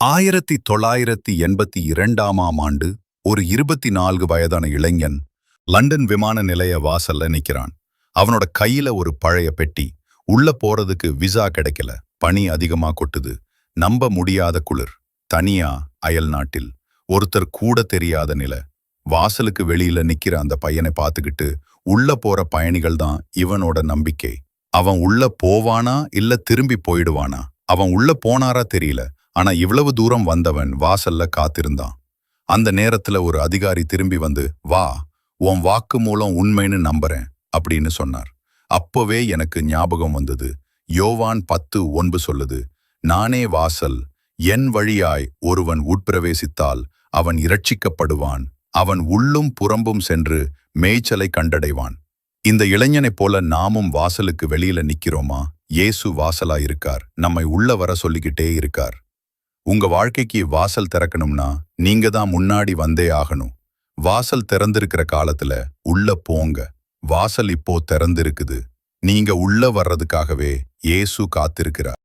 ஆயிரத்தி தொள்ளாயிரத்தி எண்பத்தி இரண்டாமாம் ஆண்டு ஒரு இருபத்தி நான்கு வயதான இளைஞன் லண்டன் விமான நிலைய வாசல்ல நிக்கிறான். அவனோட கையில ஒரு பழைய பெட்டி. உள்ள போறதுக்கு விசா கிடைக்கல. பனி அதிகமா கொட்டுது. நம்ப முடியாத குளிர். தனியா அயல் நாட்டில். ஒருத்தர் கூட தெரியாத நிலை. வாசலுக்கு வெளியில நிக்கிற அந்த பையனை பார்த்துக்கிட்டு உள்ள போற பயணிகள் தான் இவனோட நம்பிக்கை. அவன் உள்ள போவானா இல்ல திரும்பி போயிடுவானா? அவன் உள்ள போனாரா தெரியல. ஆனா இவ்வளவு தூரம் வந்தவன் வாசல்ல காத்திருந்தான். அந்த நேரத்துல ஒரு அதிகாரி திரும்பி வந்து வா உன் வாக்கு மூலம் உண்மைன்னு நம்புறேன் அப்படின்னு சொன்னார். அப்பவே எனக்கு ஞாபகம் வந்தது. யோவான் பத்து ஒன்பு சொல்லுது நானே வாசல் என் வழியாய் ஒருவன் உட்பிரவேசித்தால் அவன் இரட்சிக்கப்படுவான் அவன் உள்ளும் புறம்பும் சென்று மேய்ச்சலை கண்டடைவான். இந்த இளைஞனைப் போல நாமும் வாசலுக்கு வெளியில நிக்கிறோமா? இயேசு வாசலா இருக்கார் நம்மை உள்ள வர சொல்லிக்கிட்டே இருக்கார். உங்க வாழ்க்கைக்கு வாசல் திறக்கணும்னா நீங்க தான் முன்னாடி வந்தே ஆகணும். வாசல் திறந்திருக்கிற காலத்துல உள்ள போங்க. வாசல் இப்போ திறந்திருக்குது. நீங்க உள்ள வர்றதுக்காகவே இயேசு காத்திருக்கிறார்.